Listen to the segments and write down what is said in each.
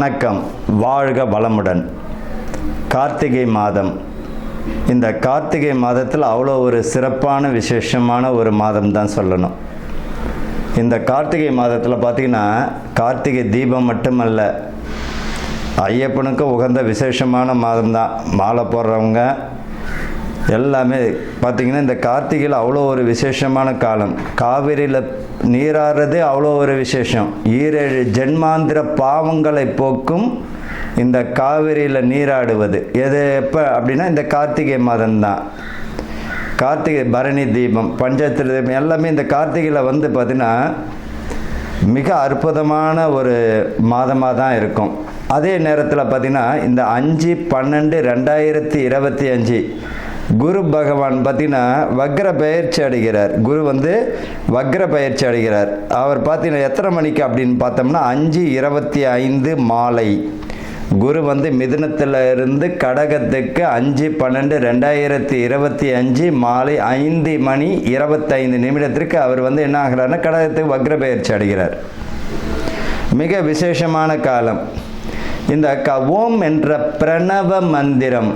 வணக்கம். வாழ்க வளமுடன். கார்த்திகை மாதம். இந்த கார்த்திகை மாதத்தில் அவ்வளோ ஒரு சிறப்பான விசேஷமான ஒரு மாதம் தான் சொல்லணும். இந்த கார்த்திகை மாதத்தில் பார்த்திங்கன்னா கார்த்திகை தீபம் மட்டுமல்ல ஐயப்பனுக்கு உகந்த விசேஷமான மாதம் தான். மாலை போடுறவங்க எல்லாமே பார்த்திங்கன்னா இந்த கார்த்திகையில் அவ்வளோ ஒரு விசேஷமான காலம். காவிரியில் நீராடுறது அவ்வளோ ஒரு விசேஷம். ஈரேழு ஜென்மாந்திர பாவங்களை போக்கும் இந்த காவிரியில் நீராடுவது எது எப்போ அப்படின்னா இந்த கார்த்திகை மாதம்தான். கார்த்திகை பரணி தீபம் பஞ்சாயத்து தீபம் எல்லாமே இந்த கார்த்திகையில் வந்து பார்த்திங்கன்னா மிக அற்புதமான ஒரு மாதமாக தான் இருக்கும். அதே நேரத்தில் பார்த்திங்கன்னா இந்த அஞ்சு பன்னெண்டு ரெண்டாயிரத்தி இருபத்தி அஞ்சு குரு பகவான் பார்த்திங்கன்னா வக்ர பயிற்சி அடைகிறார் குரு வந்து வக்ர பயிற்சி அடைகிறார் அவர் பார்த்தீங்கன்னா எத்தனை மணிக்கு அப்படின்னு பார்த்தோம்னா அஞ்சு இருபத்தி ஐந்து மாலை. குரு வந்து மிதுனத்தில் இருந்து கடகத்துக்கு அஞ்சு பன்னெண்டு ரெண்டாயிரத்தி இருபத்தி அஞ்சு மாலை ஐந்து மணி இருபத்தைந்து நிமிடத்திற்கு அவர் வந்து என்ன ஆகிறார்னா கடகத்துக்கு வக்ர பயிற்சி அடைகிறார் மிக விசேஷமான காலம். இந்த க ஓம் என்ற பிரணவ மந்திரம்.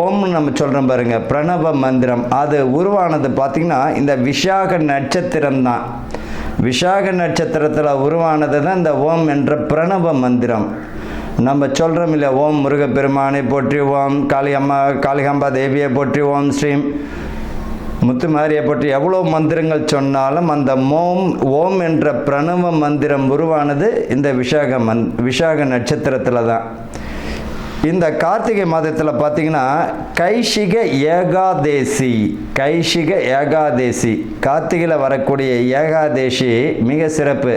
ஓம்னு நம்ம சொல்கிறோம் பாருங்கள் பிரணவ மந்திரம். அது உருவானது பார்த்திங்கன்னா இந்த விசாக நட்சத்திரம் தான். விசாக நட்சத்திரத்தில் உருவானது தான் இந்த ஓம் என்ற பிரணவ மந்திரம். நம்ம சொல்கிறோம் இல்லை ஓம் முருகப்பெருமானை போற்றி ஓம் காளியம்மா காளிகாம்பா தேவியை போற்றி ஓம் ஸ்ரீம் முத்துமாரியை பற்றி எவ்வளோ மந்திரங்கள் சொன்னாலும் அந்த மோம் ஓம் என்ற பிரணவ மந்திரம் உருவானது இந்த விஷாக மந் விஷாக நட்சத்திரத்தில் தான். இந்த கார்த்திகை மாதத்தில் பார்த்தீங்கன்னா கைஷிக ஏகாதேசி கைஷிக ஏகாதேசி. கார்த்திகையில் வரக்கூடிய ஏகாதேசி மிக சிறப்பு.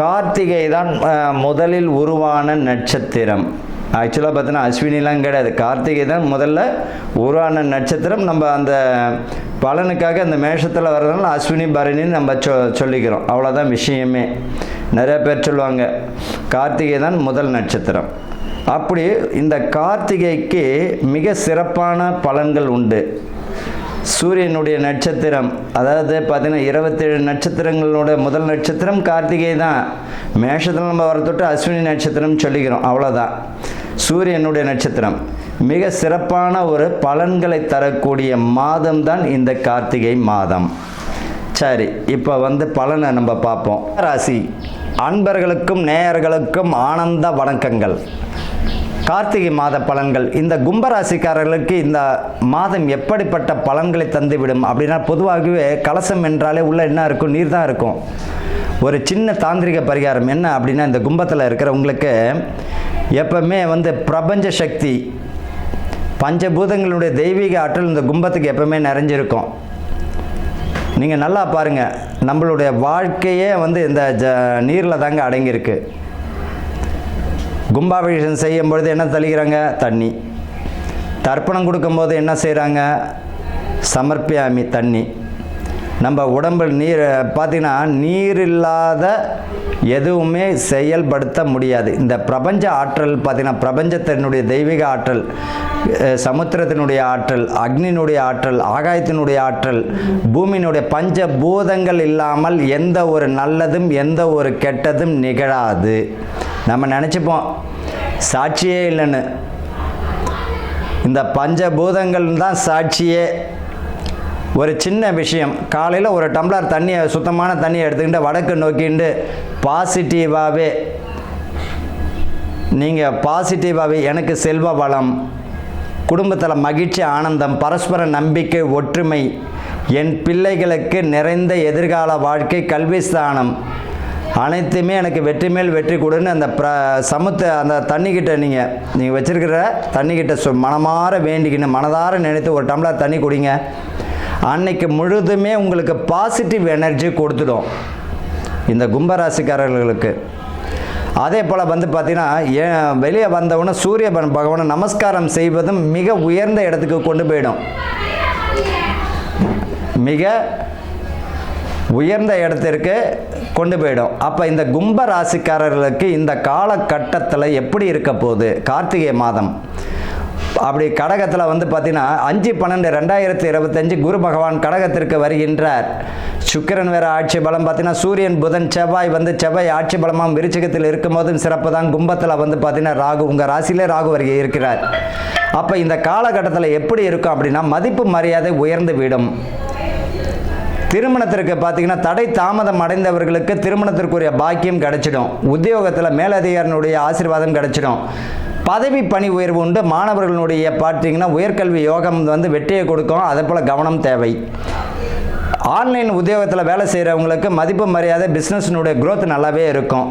கார்த்திகை தான் முதலில் உருவான நட்சத்திரம். ஆக்சுவலாக பார்த்தீங்கன்னா அஸ்வினிலாம் கிடையாது. கார்த்திகை தான் முதல்ல உருவான நட்சத்திரம். நம்ம அந்த பலனுக்காக அந்த மேஷத்தில் வர்றதுனால அஸ்வினி பரணின்னு நம்ம சொ சொல்லிக்கிறோம். அவ்வளோதான் விஷயமே. நிறைய பேர் சொல்லுவாங்க கார்த்திகை தான் முதல் நட்சத்திரம். அப்படி இந்த கார்த்திகைக்கு மிக சிறப்பான பலன்கள் உண்டு. சூரியனுடைய நட்சத்திரம் அதாவது பார்த்திங்கன்னா இருபத்தேழு நட்சத்திரங்களோட முதல் நட்சத்திரம் கார்த்திகை தான். மேஷத்தில் நம்ம வர தொட்டு அஸ்வினி நட்சத்திரம் சொல்லிக்கிறோம் அவ்வளோதான் சூரியனுடைய நட்சத்திரம் மிக சிறப்பான ஒரு பலன்களை தரக்கூடிய மாதம் தான் இந்த கார்த்திகை மாதம். சரி இப்போ வந்து பலனை நம்ம பார்ப்போம். ராசி அன்பர்களுக்கும் நேயர்களுக்கும் ஆனந்த வணக்கங்கள். கார்த்திகை மாத பலன்கள். இந்த கும்பராசிக்காரர்களுக்கு இந்த மாதம் எப்படிப்பட்ட பலன்களை தந்துவிடும் அப்படின்னா பொதுவாகவே கலசம் என்றாலே உள்ள என்ன இருக்கும்? நீர் தான் இருக்கும். ஒரு சின்ன தாந்திரிக பரிகாரம் என்ன அப்படின்னா இந்த கும்பத்தில் இருக்கிறவங்களுக்கு எப்பவுமே வந்து பிரபஞ்ச சக்தி பஞ்சபூதங்களுடைய தெய்வீக ஆற்றல் இந்த கும்பத்துக்கு எப்பவுமே நிறைஞ்சிருக்கும். நீங்கள் நல்லா பாருங்கள் நம்மளுடைய வாழ்க்கையே வந்து இந்த ஜ நீரில் தாங்க அடங்கியிருக்கு. கும்பாபிஷேகம் செய்யும் பொழுது என்ன தெளிக்கிறாங்க? தண்ணி. தர்ப்பணம் கொடுக்கும்போது என்ன செய்கிறாங்க சமர்ப்பியாமி தண்ணி. நம்ம உடம்பில் நீர் பார்த்திங்கன்னா நீர் இல்லாத எதுவுமே செயல்படுத்த முடியாது. இந்த பிரபஞ்ச ஆற்றல் பார்த்தீங்கன்னா பிரபஞ்சத்தினுடைய தெய்வீக ஆற்றல் சமுத்திரத்தினுடைய ஆற்றல் அக்னியினுடைய ஆற்றல் ஆகாயத்தினுடைய ஆற்றல் பூமியினுடைய பஞ்ச பூதங்கள் இல்லாமல் எந்த ஒரு நல்லதும் எந்த ஒரு கெட்டதும் நிகழாது. நம்ம நினச்சிப்போம். சாட்சியே இல்லைன்னு. இந்த பஞ்சபூதங்கள் தான் சாட்சியே. ஒரு சின்ன விஷயம். காலையில் ஒரு டம்ளர் தண்ணியை சுத்தமான தண்ணியை எடுத்துக்கிட்டு வடக்கு நோக்கிண்டு பாசிட்டிவாகவே நீங்கள் பாசிட்டிவாகவே எனக்கு செல்வ வளம் குடும்பத்தில் மகிழ்ச்சி ஆனந்தம் பரஸ்பர நம்பிக்கை ஒற்றுமை என் பிள்ளைகளுக்கு நிறைந்த எதிர்கால வாழ்க்கை கல்வி ஸ்தானம். அனைத்துமே எனக்கு வெற்றி மேல் வெற்றி கொடுன்னு அந்த ப்ர சமுத்த அந்த தண்ணிக்கிட்ட நீங்கள் நீங்கள் வச்சுருக்கிற தண்ணிக்கிட்ட சொ மனமாற வேண்டிக்கின்னு மனதார நினைத்து ஒரு டம்ளர் தண்ணி குடிங்க. அன்னைக்கு முழுதுமே உங்களுக்கு பாசிட்டிவ் எனர்ஜி கொடுத்துடும். இந்த கும்பராசிக்காரர்களுக்கு. அதே போல் வந்து பார்த்தீங்கன்னா ஏன் வெளியே வந்தவுடனே சூரிய பகவானை நமஸ்காரம் செய்வதும் மிக உயர்ந்த இடத்துக்கு கொண்டு போயிடும். மிக உயர்ந்த இடத்திற்கு கொண்டு போயிடும். அப்போ இந்த கும்ப ராசிக்காரர்களுக்கு இந்த காலகட்டத்தில் எப்படி இருக்க போகுது? கார்த்திகை மாதம். அப்படி கடகத்தில் வந்து பார்த்தீங்கன்னா அஞ்சு பன்னெண்டு ரெண்டாயிரத்தி இருபத்தஞ்சு குரு பகவான் கடகத்திற்கு வருகின்றார். சுக்கிரன் வேற ஆட்சி பலம் பார்த்தீங்கன்னா சூரியன் புதன் செவ்வாய் வந்து செவ்வாய் ஆட்சி பலமாக விருச்சிகத்தில் இருக்கும் போதும் சிறப்பு தான். கும்பத்தில் வந்து பார்த்தீங்கன்னா ராகு உங்கள் ராசியிலே ராகு வருகை இருக்கிறார். அப்போ இந்த காலகட்டத்தில் எப்படி இருக்கும் அப்படின்னா மதிப்பு மரியாதை உயர்ந்து விடும். திருமணத்திற்கு பார்த்தீங்கன்னா தடை தாமதம் அடைந்தவர்களுக்கு திருமணத்திற்குரிய பாக்கியம் கிடைச்சிடும். உத்தியோகத்தில் மேலதிகாரினுடைய ஆசீர்வாதம் கிடைச்சிடும். பதவி பணி உயர்வு உண்டு. மாணவர்களுடைய பார்த்தீங்கன்னா உயர்கல்வி யோகம் வந்து வெற்றியை கொடுக்கும். அதே போல் கவனம் தேவை. ஆன்லைன் உத்தியோகத்தில் வேலை செய்கிறவங்களுக்கு மதிப்பு மரியாதை பிஸ்னஸினுடைய குரோத் நல்லாவே இருக்கும்.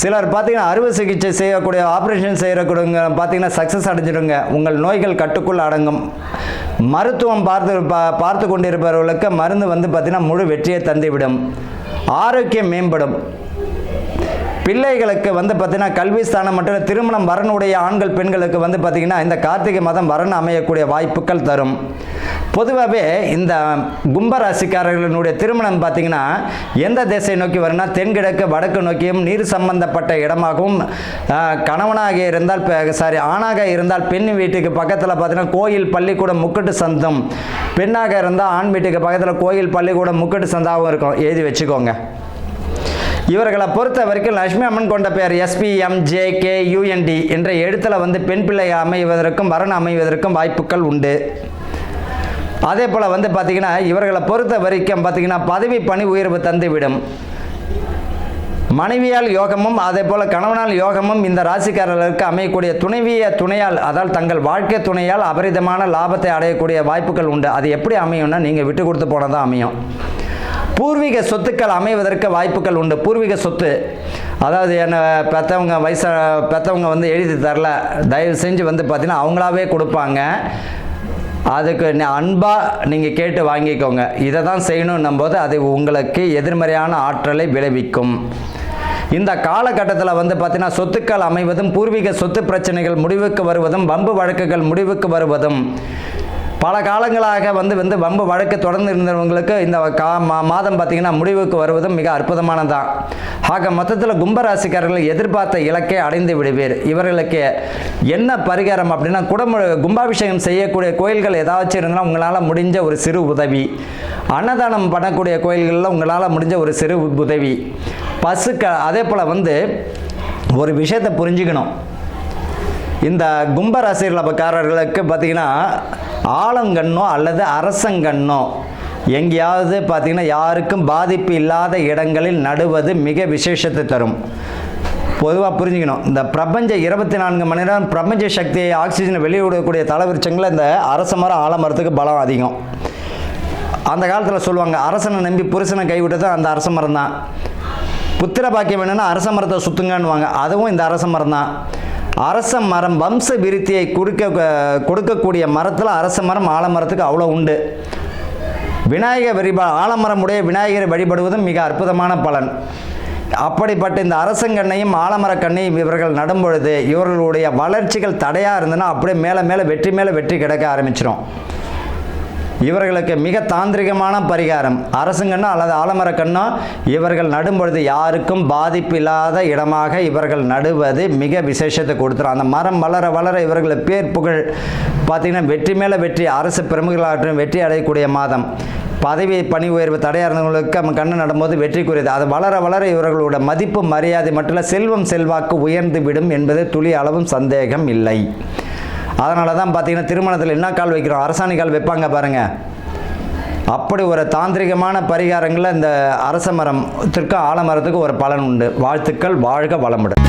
சிலர் பார்த்தீங்கன்னா அறுவை சிகிச்சை செய்யக்கூடிய ஆப்ரேஷன் செய்யக்கூடிய பார்த்தீங்கன்னா சக்ஸஸ் அடைஞ்சிடுங்க. உங்கள் நோய்கள் கட்டுக்குள் அடங்கும். மருத்துவம் பார்த்து பா- பார்த்து கொண்டிருப்பவர்களுக்கு மருந்து வந்து பார்த்தீங்கன்னா முழு வெற்றியை தந்துவிடும். ஆரோக்கியம் மேம்படும். பிள்ளைகளுக்கு வந்து பார்த்தீங்கன்னா கல்வி ஸ்தானம் மற்றும் திருமணம் வரனுடைய ஆண்கள் பெண்களுக்கு வந்து பார்த்தீங்கன்னா இந்த கார்த்திகை மாதம் வரன் அமையக்கூடிய வாய்ப்புகள் தரும். பொதுவாகவே இந்த கும்பராசிக்காரர்களுடைய திருமணம் பார்த்தீங்கன்னா எந்த திசை நோக்கி வரும்னா தென்கிழக்கு வடக்கு நோக்கியும் நீர் சம்பந்தப்பட்ட இடமாகவும் கணவனாக இருந்தால் சாரி ஆணாக இருந்தால் பெண் வீட்டுக்கு பக்கத்தில் பார்த்தீங்கன்னா கோயில் பள்ளிக்கூடம் முக்கட்டு சந்தம். பெண்ணாக இருந்தால் ஆண் வீட்டுக்கு பக்கத்தில் கோயில் பள்ளிக்கூடம் முக்கட்டு சந்தாவும் இருக்கும். எழுதி வச்சுக்கோங்க. இவர்களை பொறுத்த வரைக்கும் லட்சுமி அம்மன் கொண்ட பெயர் எஸ்பிஎம் ஜே கே யூஎன்டி என்ற எழுத்தில் வந்து பெண் பிள்ளை அமைவதற்கும் வரன் அமைவதற்கும் வாய்ப்புகள் உண்டு. அதே போல் வந்து பார்த்திங்கன்னா இவர்களை பொறுத்த வரைக்கும் பார்த்திங்கன்னா பதவி பணி உயர்வு தந்துவிடும். மனைவியால் யோகமும் அதே போல் கணவனால் யோகமும் இந்த ராசிக்காரர்களுக்கு அமையக்கூடிய துணைவிய துணையால் அதால் தங்கள் வாழ்க்கை துணையால் அபரிதமான லாபத்தை அடையக்கூடிய வாய்ப்புகள் உண்டு. அது எப்படி அமையும்னா நீங்கள் விட்டு கொடுத்து போனதான் அமையும். பூர்வீக சொத்துக்கள் அமைவதற்கு வாய்ப்புகள் உண்டு. பூர்வீக சொத்து அதாவது என்னை பெற்றவங்க வயசு பெற்றவங்க வந்து எழுதி தரல தயவு செஞ்சு வந்து பார்த்தீங்கன்னா அவங்களாவே கொடுப்பாங்க. அதுக்கு அன்பாக நீங்கள் கேட்டு வாங்கிக்கோங்க. இதை தான் செய்யணும் போது அது உங்களுக்கு எதிர்மறையான ஆற்றலை விளைவிக்கும். இந்த காலகட்டத்தில் வந்து பார்த்தீங்கன்னா சொத்துக்கள் அமைவதும் பூர்வீக சொத்து பிரச்சனைகள் முடிவுக்கு வருவதும் வம்பு வழக்குகள் முடிவுக்கு வருவதும் பல காலங்களாக வந்து வந்து வம்பு வழக்கு தொடர்ந்து இருந்தவங்களுக்கு இந்த கா மா- மாதம் பார்த்தீங்கன்னா முடிவுக்கு வருவதும் மிக அற்புதமானதான் ஆக மொத்தத்தில் கும்பராசிக்காரர்கள் எதிர்பார்த்த இலக்கை அடைந்து விடுவீர். இவர்களுக்கு என்ன பரிகாரம் அப்படின்னா குடமு கும்பாபிஷேகம் செய்யக்கூடிய கோயில்கள் ஏதாச்சும் இருந்தால் உங்களால் முடிஞ்ச ஒரு சிறு உதவி. அன்னதானம் பண்ணக்கூடிய கோயில்களில் உங்களால் முடிஞ்ச ஒரு சிறு உதவி. பசுக்க அதே போல் வந்து ஒரு விஷயத்தை புரிஞ்சுக்கணும். இந்த கும்ப ரசிகர்களுக்கு பார்த்தீங்கன்னா ஆலங்கண்ணோ அல்லது அரசங்கண்ணோ எங்கேயாவது பார்த்தீங்கன்னா யாருக்கும் பாதிப்பு இல்லாத இடங்களில் நடுவது மிக விசேஷத்தை தரும். பொதுவாக புரிஞ்சுக்கணும். இந்த பிரபஞ்ச இருபத்தி நான்கு மணி நேரம் பிரபஞ்ச சக்தியை ஆக்சிஜனை வெளியிடக்கூடிய தலைவிருச்சங்களில் இந்த அரச மரம் ஆலமரத்துக்கு பலம் அதிகம். அந்த காலத்தில் சொல்லுவாங்க அரசனை நம்பி புருஷனை கைவிட்டது அந்த அரச மரம் தான் புத்திர பாக்கியம் என்னென்னா அரச மரத்தை சுத்துங்கன்னுவாங்க. அதுவும் இந்த அரச மரம் தான் அரச மரம் வம்ச விருத்தியை கொடுக்க கொடுக்கக்கூடிய மரத்தில் அரச மரம் ஆலமரத்துக்கு அவ்வளோ உண்டு. விநாயகர் வழிபா ஆலமரம் உடைய விநாயகரை வழிபடுவதும் மிக அற்புதமான பலன். அப்படிப்பட்ட இந்த அரசங்கண்ணையும் ஆலமரக்கண்ணையும் இவர்கள் நடும் பொழுது இவர்களுடைய வளர்ச்சிகள் தடையாக இருந்ததுன்னா அப்படியே மேலே மேலே வெற்றி மேலே வெற்றி கிடைக்க ஆரம்பிச்சிடும் இவர்களுக்கு மிக தாந்திரிகமான பரிகாரம். அரசுங்கண்ணோ அல்லது ஆலமரக்கண்ணோ இவர்கள் நடும்பொழுது யாருக்கும் பாதிப்பு இல்லாத இடமாக இவர்கள் நடுவது மிக விசேஷத்தை கொடுத்துரும். அந்த மரம் வளர வளர இவர்கள் பேர் புகழ். பார்த்திங்கன்னா வெற்றி மேலே வெற்றி அரசு பிரமுகர்களாகட்டும் வெற்றி அடையக்கூடிய மாதம். பதவி பணி உயர்வு தடையாக இருந்தவங்களுக்கு நம்ம கண்ணு நடும்போது வெற்றிக்குரியது. அது வளர வளர இவர்களோட மதிப்பு மரியாதை மட்டும் இல்லை செல்வம் செல்வாக்கு உயர்ந்து விடும் என்பது துளி அளவும் சந்தேகம் இல்லை. அதனால தான் பார்த்தீங்கன்னா திருமணத்தில் என்ன கால் வைக்கிறோம்? அரசாணி கால் வைப்பாங்க பாருங்கள் அப்படி ஒரு தாந்திரிகமான பரிகாரங்களில் இந்த அரச மரத்திற்கும் ஆலமரத்துக்கு ஒரு பலன் உண்டு. வாழ்த்துக்கள் வாழ்க வளமுடன்.